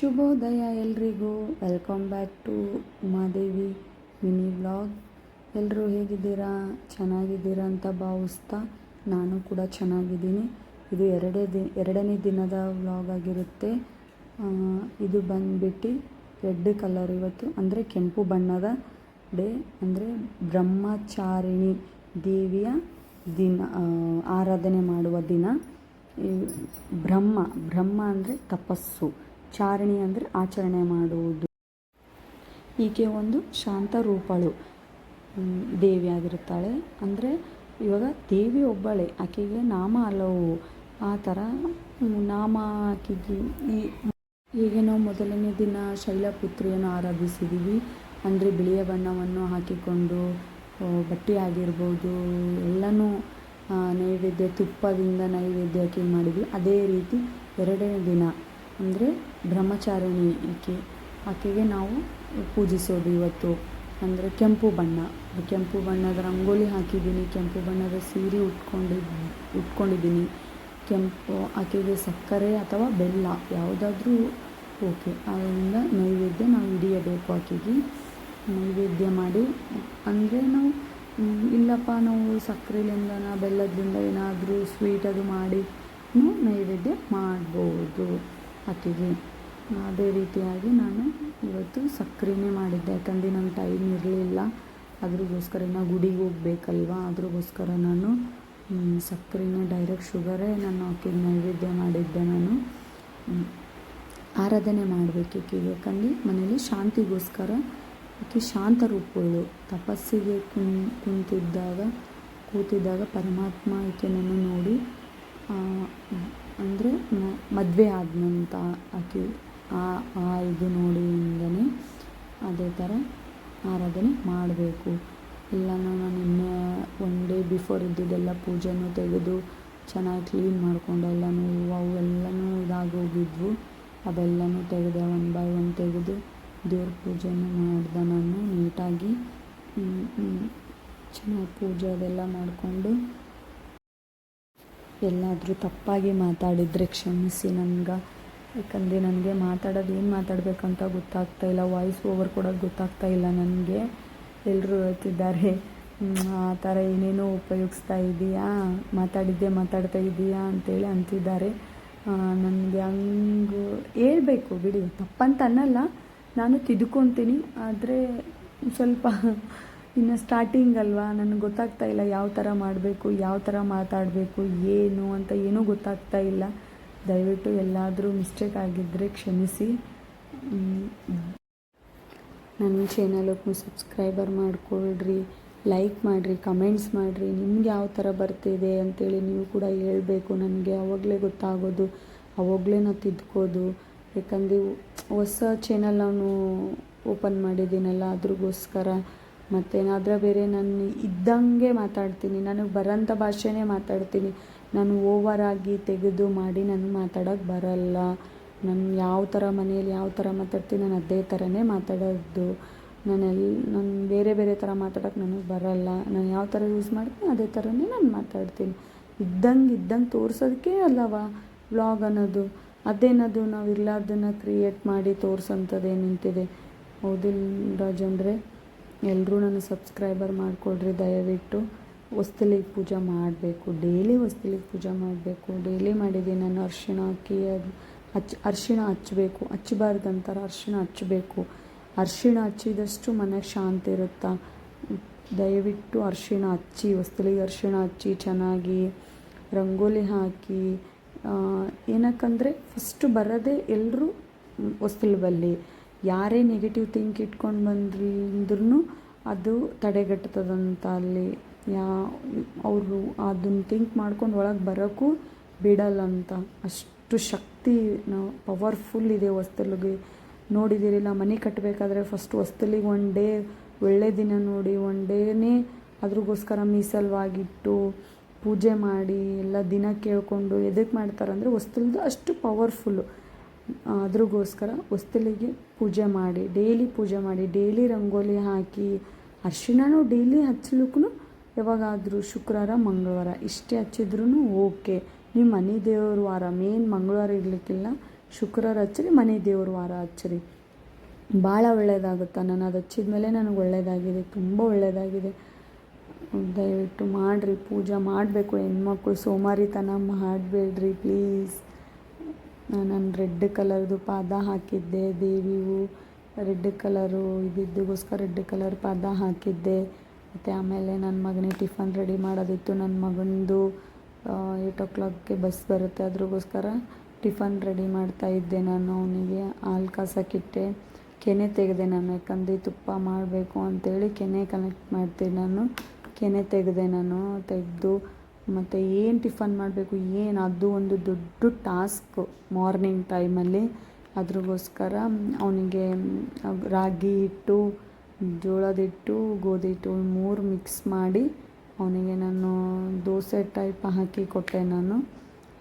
ಶುಭೋದಯ ಎಲ್ರಿಗೂ. Welcome back to Umadevi mini vlog ಎಲ್ಲರೂ ಹೇಗಿದ್ದೀರಾ? ಚೆನ್ನಾಗಿದ್ದೀರಾ ಅಂತ ಭಾವಿಸ್ತಾ ನಾನು ಕೂಡ ಚೆನ್ನಾಗಿದ್ದೀನಿ. ಇದು ಎರಡೇ ದಿ, ಎರಡನೇ ದಿನದ ವ್ಲಾಗ್ ಆಗಿರುತ್ತೆ. ಇದು ಬಂದುಬಿಟ್ಟು ರೆಡ್ ಕಲರ್ ಇವತ್ತು. ಅಂದರೆ ಕೆಂಪು ಬಣ್ಣದ ಡೇ, ಅಂದರೆ ಬ್ರಹ್ಮಚಾರಿಣಿ ದೇವಿಯ ದಿನ ಆರಾಧನೆ ಮಾಡುವ ದಿನ. ಬ್ರಹ್ಮ ಬ್ರಹ್ಮ ಅಂದರೆ ತಪಸ್ಸು. ಚಾರಣಿ ಅಂದರೆ ಆಚರಣೆ ಮಾಡುವುದು. ಈಕೆ ಒಂದು ಶಾಂತ ರೂಪಳು ದೇವಿ ಆಗಿರುತ್ತಾಳೆ. ಅಂದರೆ ಇವಾಗ ದೇವಿ ಒಬ್ಬಳೆ, ಆಕೆಗೆ ನಾಮ ಹಲವು ಆ ಥರ ನಾಮ ಆಕೆಗೆ ಈ ಈಗ ನಾವು ಮೊದಲನೇ ದಿನ ಶೈಲಪುತ್ರಿಯನ್ನು ಆರಾಧಿಸಿದ್ದೀವಿ ಅಂದರೆ ಬಿಳಿಯ ಬಣ್ಣವನ್ನು ಹಾಕಿಕೊಂಡು ಬಟ್ಟೆ ಆಗಿರ್ಬೋದು, ಎಲ್ಲನೂ ನೈವೇದ್ಯ ತುಪ್ಪದಿಂದ ನೈವೇದ್ಯಕ್ಕೆ ಮಾಡಿದ್ವಿ. ಅದೇ ರೀತಿ ಎರಡನೇ ದಿನ. ಅಂದರೆ ಬ್ರಹ್ಮಚಾರಿಣಿ ಈಕೆ. ಆಕೆಗೆ ನಾವು ಪೂಜಿಸೋದು ಇವತ್ತು. ಅಂದರೆ ಕೆಂಪು ಬಣ್ಣ. ಕೆಂಪು ಬಣ್ಣದ ರಂಗೋಲಿ ಹಾಕಿದ್ದೀನಿ, ಕೆಂಪು ಬಣ್ಣದ ಸೀರೆ ಉಟ್ಕೊಂಡಿದ್ದೀನಿ ಉಟ್ಕೊಂಡಿದ್ದೀನಿ. ಕೆಂಪು, ಆಕೆಗೆ ಸಕ್ಕರೆ ಅಥವಾ ಬೆಲ್ಲ ಯಾವುದಾದ್ರೂ ಓಕೆ. ಅದರಿಂದ ನೈವೇದ್ಯ ನಾವು ಹಿಡಿಯಬೇಕು ಆಕೆಗೆ. ನೈವೇದ್ಯ ಮಾಡಿ, ಅಂದರೆ ನಾವು ಇಲ್ಲಪ್ಪ, ನಾವು ಸಕ್ಕರೆಲಿಂದನ ಬೆಲ್ಲದಿಂದ ಏನಾದರೂ ಸ್ವೀಟ್ ಅದು ಮಾಡಿ ನೈವೇದ್ಯ ಮಾಡ್ಬೋದು. ಆಕೆಗೆ ಅದೇ ರೀತಿಯಾಗಿ ನಾನು ಇವತ್ತು ಸಕ್ಕರೆನೇ ಮಾಡಿದ್ದೆ. ಯಾಕಂದರೆ ನಂಗೆ ಟೈಮ್ ಇರಲಿಲ್ಲ. ಅದ್ರಗೋಸ್ಕರ ನಾವು ಗುಡಿಗೆ ಹೋಗ್ಬೇಕಲ್ವ? ಅದ್ರಗೋಸ್ಕರ ನಾನು ಸಕ್ಕರೆನೇ ಡೈರೆಕ್ಟ್ ಶುಗರೇ ನಾನು ಆಕೆಗೆ ನೈವೇದ್ಯ ಮಾಡಿದ್ದೆ ನಾನು. ಆರಾಧನೆ ಮಾಡಬೇಕು ಈಕೆಗೆ. ಯಾಕಂದರೆ ಮನೇಲಿ ಶಾಂತಿಗೋಸ್ಕರ ಆಕೆ ಶಾಂತ ರೂಪಗಳು ತಪಸ್ಸಿಗೆ ಕುಂ, ಕುಂತಿದ್ದಾಗ, ಕೂತಿದ್ದಾಗ ಪರಮಾತ್ಮ ಈಕೆನನ್ನು ನೋಡಿ ಅಂದರೆ ಮದುವೆ ಆದನಂತ ಆಕೆ ಆ ಆ ಇದು ನೋಡಿಯಿಂದನೇ ಅದೇ ಥರ ಆರಾಧನೆ ಮಾಡಬೇಕು. ಎಲ್ಲನೂ ನಾನು ಇನ್ನೂ ಒನ್ ಡೇ ಬಿಫೋರ್ ಇದ್ದಿದ್ದೆಲ್ಲ ಪೂಜೆನೂ ತೆಗೆದು ಚೆನ್ನಾಗಿ ಕ್ಲೀನ್ ಮಾಡಿಕೊಂಡು ಎಲ್ಲನೂ ಹೂವು ಎಲ್ಲನೂ ಇದಾಗೋಗಿದ್ವು ಅವೆಲ್ಲನೂ ತೆಗೆದೆ ಒನ್ ಬೈ ಒನ್ ತೆಗೆದು ದೇವ್ರ ಪೂಜೆನೂ ಮಾಡಿದೆ ನಾನು ನೀಟಾಗಿ. ಚೆನ್ನಾಗಿ ಪೂಜೆ ಅದೆಲ್ಲ ಮಾಡಿಕೊಂಡು ಎಲ್ಲಾದರೂ ತಪ್ಪಾಗಿ ಮಾತಾಡಿದರೆ ಕ್ಷಮಿಸಿ ನನಗೆ. ಯಾಕಂದರೆ ನನಗೆ ಮಾತಾಡೋದು ಏನು ಮಾತಾಡಬೇಕಂತ ಗೊತ್ತಾಗ್ತಾ ಇಲ್ಲ. ವಾಯ್ಸ್ ಓವರ್ ಕೊಡೋದು ಗೊತ್ತಾಗ್ತಾ ಇಲ್ಲ ನನಗೆ. ಎಲ್ಲರೂ ಹೇಳ್ತಿದ್ದಾರೆ ಆ ಥರ ಏನೇನೋ ಉಪಯೋಗಿಸ್ತಾ ಇದೀಯಾ? ಮಾತಾಡಿದ್ದೆ ಮಾತಾಡ್ತಾ ಇದೀಯಾ? ಅಂತೇಳಿ ಅಂತಿದ್ದಾರೆ. ನನಗೆ ಹಂಗೆ ಹೇಳಬೇಕು, ಬಿಡಿ. ತಪ್ಪಂತ ಅನ್ನಲ್ಲ ನಾನು ತಿದ್ಕೊತೀನಿ ಆದರೆ ಸ್ವಲ್ಪ ಇನ್ನು ಸ್ಟಾರ್ಟಿಂಗ್ ಅಲ್ವಾ? ನನಗೆ ಗೊತ್ತಾಗ್ತಾ ಇಲ್ಲ ಯಾವ ಥರ ಮಾಡಬೇಕು, ಯಾವ ಥರ ಮಾತಾಡಬೇಕು, ಏನು ಅಂತ ಏನೂ ಗೊತ್ತಾಗ್ತಾ ಇಲ್ಲ. ದಯವಿಟ್ಟು ಎಲ್ಲಾದರೂ ಮಿಸ್ಟೇಕ್ ಆಗಿದ್ದರೆ ಕ್ಷಮಿಸಿ. ನನ್ನ ಚಾನಲ್ಗೂ ಸಬ್ಸ್ಕ್ರೈಬರ್ ಮಾಡಿಕೊಳ್ರಿ ಲೈಕ್ ಮಾಡಿರಿ ಕಮೆಂಟ್ಸ್ ಮಾಡಿರಿ. ನಿಮ್ಗೆ ಯಾವ ಥರ ಬರ್ತಿದೆ ಅಂತೇಳಿ ನೀವು ಕೂಡ ಹೇಳಬೇಕು ನನಗೆ. ಅವಾಗಲೇ ಗೊತ್ತಾಗೋದು, ಅವಾಗಲೇ ನಾವು ತಿದ್ಕೋದು. ಯಾಕಂದರೆ ಹೊಸ ಚಾನಲ್ ನಾನು ಓಪನ್ ಮಾಡಿದ್ದೀನಲ್ಲ, ಅದ್ರಗೋಸ್ಕರ ಮತ್ತೇನಾದರೂ ಬೇರೆ ನಾನು ಇದ್ದಂಗೆ ಮಾತಾಡ್ತೀನಿ, ನನಗೆ ಬರೋಂಥ ಭಾಷೆನೇ ಮಾತಾಡ್ತೀನಿ. ನಾನು ಓವರ್ ಆಗಿ ತೆಗೆದು ಮಾಡಿ ನಾನು ಮಾತಾಡೋಕ್ಕೆ ಬರಲ್ಲ. ನಾನು ಯಾವ ಥರ ಮನೆಯಲ್ಲಿ ಯಾವ ಥರ ಮಾತಾಡ್ತೀನಿ ನಾನು ಅದೇ ಥರನೇ ಮಾತಾಡೋದು. ನಾನೆಲ್ಲ ನಾನು ಬೇರೆ ಬೇರೆ ಥರ ಮಾತಾಡೋಕ್ಕೆ ನನಗೆ ಬರಲ್ಲ. ನಾನು ಯಾವ ಥರ ಯೂಸ್ ಮಾಡ್ತೀನಿ ಅದೇ ಥರನೇ ನಾನು ಮಾತಾಡ್ತೀನಿ. ಇದ್ದಂಗೆ ಇದ್ದಂಗೆ ತೋರಿಸೋದಕ್ಕೆ ಅಲ್ಲವ ವ್ಲಾಗ್ ಅನ್ನೋದು. ಅದೇನದು ನಾವು ಇರ್ಲಾರ್ದನ್ನ ಕ್ರಿಯೇಟ್ ಮಾಡಿ ತೋರಿಸೋಂಥದ್ದು ನಿಂತಿದೆ. ಹೌದಿಲ್ಲ ರಾಜಂದ್ರೆ ಎಲ್ಲರೂ ನನ್ನ ಸಬ್ಸ್ಕ್ರೈಬರ್ ಮಾಡಿಕೊಡ್ರಿ ದಯವಿಟ್ಟು. ಹೊಸ್ತಲಿಗೆ ಪೂಜೆ ಮಾಡಬೇಕು, ಡೈಲಿ ಹೊಸ್ತಲಿಗೆ ಪೂಜೆ ಮಾಡಬೇಕು, ಡೈಲಿ ಮಾಡಿದ್ದೀನಿ ನಾನು ಅರಿಶಿಣ ಹಾಕಿ, ಅದು ಹಚ್ ಅರಿಶಿಣ ಹಚ್ಚಬೇಕು ಹಚ್ಚಬಾರ್ದು ಅಂತಾರೆ ಅರಿಶಿಣ ಹಚ್ಚಬೇಕು. ಅರಿಶಿಣ ಹಚ್ಚಿದಷ್ಟು ಮನೆಗೆ ಶಾಂತಿ ಇರುತ್ತಾ? ದಯವಿಟ್ಟು ಅರಿಶಿಣ ಹಚ್ಚಿ, ಹೊಸ್ತಲಿಗೆ ಅರಿಶಿಣ ಹಚ್ಚಿ, ಚೆನ್ನಾಗಿ ರಂಗೋಲಿ ಹಾಕಿ ಏನಕ್ಕಂದರೆ ಫಸ್ಟು ಬರೋದೇ ಎಲ್ಲರೂ ಹೊಸ್ತಲು ಬಲ್ಲಿ. ಯಾರೇ ನೆಗೆಟಿವ್ ಥಿಂಕ್ ಇಟ್ಕೊಂಡು ಬಂದ್ರೂ ಅದು ತಡೆಗಟ್ತದಂತ ಅಲ್ಲಿ. ಯಾ, ಅವರು ಅದನ್ನು ಥಿಂಕ್ ಮಾಡ್ಕೊಂಡು ಒಳಗೆ ಬರೋಕ್ಕೂ ಬಿಡಲ್ಲ ಅಂತ ಅಷ್ಟು ಶಕ್ತಿ ಪವರ್ಫುಲ್ ಇದೆ ಹೊಸ್ತಲಿಗೆ. ನೋಡಿದ್ದೀರಿಲ್ಲ ಮನೆ ಕಟ್ಟಬೇಕಾದ್ರೆ ಫಸ್ಟ್ ಹೊಸ್ತಲಿಗೆ ಒನ್ ಡೇ ಒಳ್ಳೆ ದಿನ ನೋಡಿ ಒನ್ ಡೇನೇ ಅದ್ರಗೋಸ್ಕರ ಮೀಸಲ್ವಾಗಿಟ್ಟು ಪೂಜೆ ಮಾಡಿ, ಎಲ್ಲ ದಿನ ಕೇಳಿಕೊಂಡು ಎದಕ್ಕೆ ಮಾಡ್ತಾರಂದರೆ ಹೊಸ್ತಲ್ದು ಅಷ್ಟು ಪವರ್ಫುಲ್ಲು ಅದ್ರಗೋಸ್ಕರ ಹೊಸ್ತಿಲಿಗೆ ಪೂಜೆ ಮಾಡಿ, ಡೈಲಿ ಪೂಜೆ ಮಾಡಿ, ಡೈಲಿ ರಂಗೋಲಿ ಹಾಕಿ, ಅರಿಶಿಣನೂ ಡೈಲಿ ಹಚ್ಚಲಿಕ್ಕೂ ಯಾವಾಗಾದರೂ ಶುಕ್ರವಾರ, ಮಂಗಳವಾರ ಇಷ್ಟೇ ಹಚ್ಚಿದ್ರೂ ಓಕೆ. ನಿಮ್ಮ ಮನೆ ದೇವ್ರ ವಾರ, ಮೇನ್ ಮಂಗಳವಾರ ಇರಲಿಕ್ಕಿಲ್ಲ, ಶುಕ್ರವಾರ ಹಚ್ಚಿರಿ, ಮನೆ ದೇವ್ರ ವಾರ ಹಚ್ಚಿರಿ. ಭಾಳ ಒಳ್ಳೆಯದಾಗುತ್ತೆ ನಾನು ಅದು ಹಚ್ಚಿದ ಮೇಲೆ ನನಗೆ ಒಳ್ಳೆಯದಾಗಿದೆ ತುಂಬ ಒಳ್ಳೆಯದಾಗಿದೆ ದಯವಿಟ್ಟು ಮಾಡಿರಿ, ಪೂಜೆ ಮಾಡಬೇಕು, ಹೆಣ್ಮಕ್ಳು ಸೋಮಾರಿತನ ಮಾಡಬೇಡ್ರಿ, ಪ್ಲೀಸ್. ನಾನು ರೆಡ್ ಕಲರ್ದು ಪಾದ ಹಾಕಿದ್ದೆ ದೇವಿವು ರೆಡ್ ಕಲರು ಇದ್ದಿದ್ದಗೋಸ್ಕರ ರೆಡ್ ಕಲರ್ ಪಾದ ಹಾಕಿದ್ದೆ. ಮತ್ತು ಆಮೇಲೆ ನನ್ನ ಮಗನಿಗೆ ಟಿಫನ್ ರೆಡಿ ಮಾಡೋದಿತ್ತು ನನ್ನ ಮಗನದು ಏಯ್ಟ್ ಓ ಕ್ಲಾಕ್ಗೆ ಬಸ್ ಬರುತ್ತೆ. ಅದ್ರಗೋಸ್ಕರ ಟಿಫನ್ ರೆಡಿ ಮಾಡ್ತಾ ಇದ್ದೆ ನಾನು ಅವನಿಗೆ. ಹಾಲು ಕಾಸಕ್ಕಿಟ್ಟೆ ಕೆನೆ ತೆಗೆದೆ ನಾನು, ಯಾಕಂದರೆ ತುಪ್ಪ ಮಾಡಬೇಕು ಅಂತೇಳಿ ಕೆನೆ ಕನೆಕ್ಟ್ ಮಾಡ್ತೀನಿ ನಾನು. ಕೆನೆ ತೆಗೆದೆ ನಾನು, ತೆಗೆದು ಮತ್ತು ಏನು ಟಿಫನ್ ಮಾಡಬೇಕು, ಏನು? ಅದು ಒಂದು ದೊಡ್ಡ ಟಾಸ್ಕ್ ಮಾರ್ನಿಂಗ್ ಟೈಮಲ್ಲಿ. ಅದ್ರಗೋಸ್ಕರ ಅವನಿಗೆ ರಾಗಿ ಹಿಟ್ಟು, ಜೋಳದ ಹಿಟ್ಟು, ಗೋಧಿ ಹಿಟ್ಟು ಮೂರು ಮಿಕ್ಸ್ ಮಾಡಿ ಅವನಿಗೆ ನಾನು ದೋಸೆ ಟೈಪ್ ಹಾಕಿ ಕೊಟ್ಟೆ ನಾನು.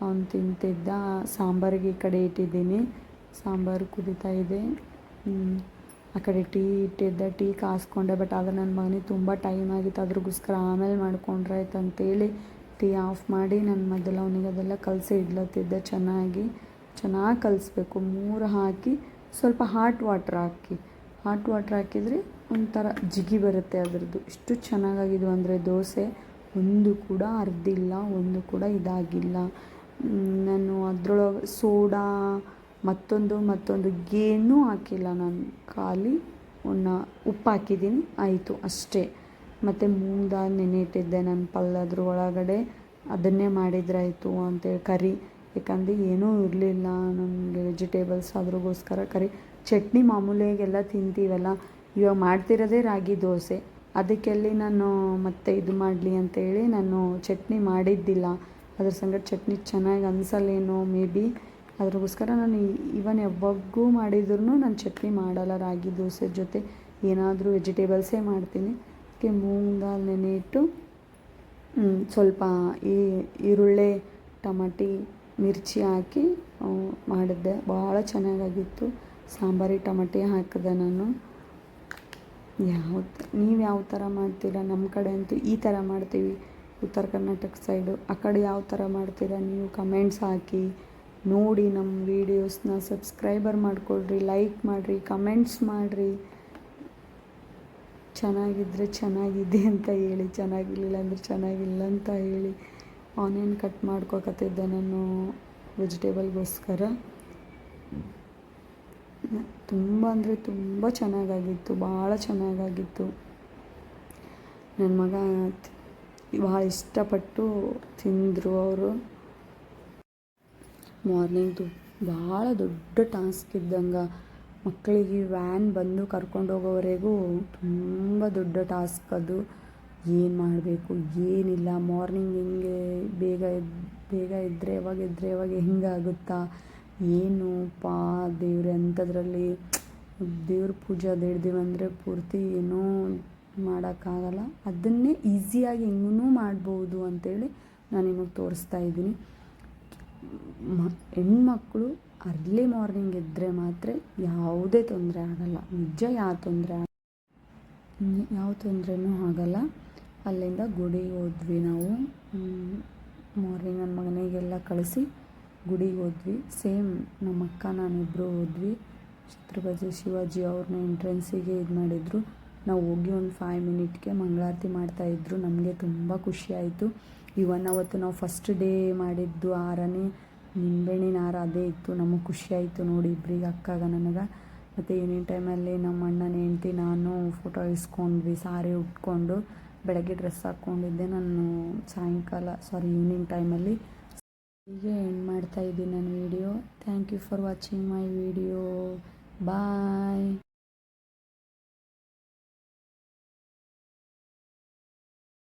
ಅವನು ತಿಂತಿದ್ದ, ಸಾಂಬಾರಿಗೆ ಈ ಕಡೆ ಇಟ್ಟಿದ್ದೀನಿ. ಸಾಂಬಾರು ಕುದೀತಾ ಇದೆ. ಆ ಕಡೆ ಟೀ ಇಟ್ಟಿದ್ದೆ, ಟೀ ಕಾಸ್ಕೊಂಡೆ, ಬಟ್ ಆದರೆ ನನ್ನ ಮಗನಿಗೆ ತುಂಬ ಟೈಮ್ ಆಗಿತ್ತು. ಅದ್ರಗೋಸ್ಕರ ಆಮೇಲೆ ಮಾಡ್ಕೊಂಡ್ರೆ ಆಯ್ತು ಅಂತೇಳಿ ಟೀ ಆಫ್ ಮಾಡಿ ನನ್ನ ಮೊದಲು ಅವನಿಗೆ ಅದೆಲ್ಲ ಕಲಸಿ ಇಡ್ಲತ್ತಿದ್ದೆ. ಚೆನ್ನಾಗಿ ಚೆನ್ನಾಗಿ ಕಲಿಸ್ಬೇಕು. ಮೂರು ಹಾಕಿ ಸ್ವಲ್ಪ ಹಾಟ್ ವಾಟ್ರ್ ಹಾಕಿ. ಹಾಟ್ ವಾಟ್ರ್ ಹಾಕಿದರೆ ಒಂಥರ ಜಿಗಿ ಬರುತ್ತೆ ಅದರದ್ದು. ಇಷ್ಟು ಚೆನ್ನಾಗಾಗಿದ್ವು ಅಂದರೆ ದೋಸೆ ಒಂದು ಕೂಡ ಅರ್ದಿಲ್ಲ, ಒಂದು ಕೂಡ ಇದಾಗಿಲ್ಲ. ನಾನು ಅದರೊಳಗೆ ಸೋಡಾ, ಮತ್ತೊಂದು ಮತ್ತೊಂದು ಗೇನೂ ಹಾಕಿಲ್ಲ ನಾನು. ಖಾಲಿ ಉನ್ನ ಉಪ್ಪು ಹಾಕಿದ್ದೀನಿ, ಆಯಿತು ಅಷ್ಟೇ. ಮತ್ತು ಮೂಂಗ್ ದಾಲ್ ನೆನೆ ಇಟ್ಟಿದ್ದೆ ನಾನು ಪಲ್ಯದ್ರ ಒಳಗಡೆ. ಅದನ್ನೇ ಮಾಡಿದ್ರಾಯಿತು ಅಂತೇಳಿ ಕರಿ. ಯಾಕಂದರೆ ಏನೂ ಇರಲಿಲ್ಲ ನನಗೆ ವೆಜಿಟೇಬಲ್ಸ್ ಅದ್ರಗೋಸ್ಕರ ಕರಿ. ಚಟ್ನಿ ಮಾಮೂಲಿಯಾಗೆಲ್ಲ ತಿಂತೀವಲ್ಲ, ಇವಾಗ ಮಾಡ್ತಿರೋದೇ ರಾಗಿ ದೋಸೆ. ಅದಕ್ಕೆಲ್ಲಿ ನಾನು ಮತ್ತೆ ಇದು ಮಾಡಲಿ ಅಂತೇಳಿ ನಾನು ಚಟ್ನಿ ಮಾಡಿದ್ದಿಲ್ಲ. ಅದ್ರ ಸಂಗಡ ಚಟ್ನಿ ಚೆನ್ನಾಗಿ ಅನ್ಸಲ್ಲೇನೋ ಮೇ ಬಿ. ಅದ್ರಗೋಸ್ಕರ ನಾನು ಇವನ್ ಯಾವಾಗೂ ಮಾಡಿದ್ರು ನಾನು ಚಟ್ನಿ ಮಾಡಲ್ಲ ರಾಗಿ ದೋಸೆ ಜೊತೆ. ಏನಾದರೂ ವೆಜಿಟೇಬಲ್ಸೇ ಮಾಡ್ತೀನಿ. ಅದಕ್ಕೆ ಮೂಂಗ್ ದಾಲ್ ನೆನೆ ಇಟ್ಟು ಸ್ವಲ್ಪ ಈ ಈರುಳ್ಳಿ, ಟಮಾಟಿ, ಮಿರ್ಚಿ ಹಾಕಿ ಮಾಡಿದ್ದೆ. ಭಾಳ ಚೆನ್ನಾಗಾಗಿತ್ತು. ಸಾಂಬಾರಿ, ಟಮಾಟಿ ಹಾಕಿದೆ ನಾನು. ಯಾವ ನೀವು ಯಾವ ಥರ ಮಾಡ್ತೀರಾ? ನಮ್ಮ ಕಡೆ ಅಂತೂ ಈ ಥರ ಮಾಡ್ತೀವಿ. ಉತ್ತರ ಕರ್ನಾಟಕ ಸೈಡು. ಆ ಕಡೆ ಯಾವ ಥರ ಮಾಡ್ತೀರಾ ನೀವು? ಕಮೆಂಟ್ಸ್ ಹಾಕಿ. ನೋಡಿ ನಮ್ಮ ವೀಡಿಯೋಸ್ನ ಸಬ್ಸ್ಕ್ರೈಬರ್ ಮಾಡಿಕೊಡ್ರಿ ಲೈಕ್ ಮಾಡಿರಿ, ಕಮೆಂಟ್ಸ್ ಮಾಡಿರಿ. ಚೆನ್ನಾಗಿದ್ದರೆ ಚೆನ್ನಾಗಿದೆ ಅಂತ ಹೇಳಿ, ಚೆನ್ನಾಗಿರಲಿಲ್ಲ ಅಂದರೆ ಚೆನ್ನಾಗಿಲ್ಲ ಅಂತ ಹೇಳಿ ಆನಿಯನ್ ಕಟ್ ಮಾಡ್ಕೋಕತ್ತಿದ್ದೆ ನಾನು ವೆಜಿಟೇಬಲ್ಗೋಸ್ಕರ ತುಂಬ ಅಂದರೆ ತುಂಬ ಚೆನ್ನಾಗಾಗಿತ್ತು, ಭಾಳ ಚೆನ್ನಾಗಾಗಿತ್ತು. ನನ್ನ ಮಗ ಭಾಳ ಇಷ್ಟಪಟ್ಟು ತಿಂದರು ಅವರು. ಮಾರ್ನಿಂಗ್ದು ಭಾಳ ದೊಡ್ಡ ಟಾಸ್ಕ್ ಇದ್ದಂಗೆ. ಮಕ್ಕಳಿಗೆ ವ್ಯಾನ್ ಬಂದು ಕರ್ಕೊಂಡು ಹೋಗೋವರೆಗೂ ತುಂಬ ದೊಡ್ಡ ಟಾಸ್ಕ್ ಅದು. ಏನು ಮಾಡಬೇಕು? ಏನಿಲ್ಲ. ಮಾರ್ನಿಂಗ್ ಹೆಂಗೆ ಬೇಗ ಬೇಗ ಇದ್ದರೆ ಯಾವಾಗ ಇದ್ದರೆ ಯಾವಾಗ ಹೆಂಗಾಗುತ್ತಾ ಏನು? ಪಾ, ದೇವ್ರೆ, ಅಂಥದ್ರಲ್ಲಿ ದೇವ್ರ ಪೂಜೆ ಅದು ಹಿಡ್ದೀವಂದರೆ ಪೂರ್ತಿ ಏನೂ ಮಾಡೋಕ್ಕಾಗಲ್ಲ. ಅದನ್ನೇ ಈಸಿಯಾಗಿ ಹೆಂಗೂ ಮಾಡ್ಬೋದು ಅಂತೇಳಿ ನಾನು ನಿಮಗೆ ತೋರಿಸ್ತಾ ಇದ್ದೀನಿ. ಮ, ಹೆಣ್ಮಕ್ಳು ಅರ್ಲಿ ಮಾರ್ನಿಂಗ್ ಇದ್ದರೆ ಮಾತ್ರ ಯಾವುದೇ ತೊಂದರೆ ಆಗಲ್ಲ. ನಿಜ ಯಾವ ತೊಂದರೆ ಯಾವ ತೊಂದರೆನೂ ಆಗಲ್ಲ. ಅಲ್ಲಿಂದ ಗುಡಿಗೆ ಹೋದ್ವಿ ನಾವು. ಮಾರ್ನಿಂಗ್ ನನ್ನ ಮನೆಗೆಲ್ಲ ಕಳಿಸಿ ಗುಡಿಗೆ ಹೋದ್ವಿ. ಸೇಮ್ ನಮ್ಮ ಅಕ್ಕ ನಾನಿಬ್ಬರು ಹೋದ್ವಿ. ಛತ್ರಪತಿ ಶಿವಾಜಿ ಅವ್ರನ್ನ ಎಂಟ್ರೆನ್ಸಿಗೆ ಇದು ಮಾಡಿದರು. ನಾವು ಹೋಗಿ ಒಂದು ಫೈವ್ ಮಿನಿಟ್ಗೆ ಮಂಗಳಾರತಿ ಮಾಡ್ತಾಯಿದ್ರು ನಮಗೆ ತುಂಬ ಖುಷಿ ಆಯಿತು. ಇವನ್ ಅವತ್ತು ನಾವು ಫಸ್ಟ್ ಡೇ ಮಾಡಿದ್ದು ಆರನೇ ನಿಂಬೆಹಣ್ಣಿನ ಹಾರ ಅದೇ ಇತ್ತು, ನಮಗೆ ಖುಷಿ ಆಯಿತು ನೋಡಿ ಇಬ್ಬರಿಗೆ ಅಕ್ಕಾಗ ನನಗೆ. ಮತ್ತು ಈವ್ನಿಂಗ್ ಟೈಮಲ್ಲಿ ನಮ್ಮ ಅಣ್ಣನ ಹೆಂಡ್ತಿ ನಾನು ಫೋಟೋ ಇಸ್ಕೊಂಡ್ವಿ ಸಾರಿ ಉಟ್ಕೊಂಡು ಬೆಳಗ್ಗೆ ಡ್ರೆಸ್ ಹಾಕ್ಕೊಂಡಿದ್ದೆ. ನಾನು ಸಾಯಂಕಾಲ ಸಾರಿ ಈವ್ನಿಂಗ್ ಟೈಮಲ್ಲಿ ಹೀಗೆ ಎಂಡ್ ಮಾಡ್ತಾ ಇದ್ದೀನಿ ನನ್ನ video thank you for watching my video bye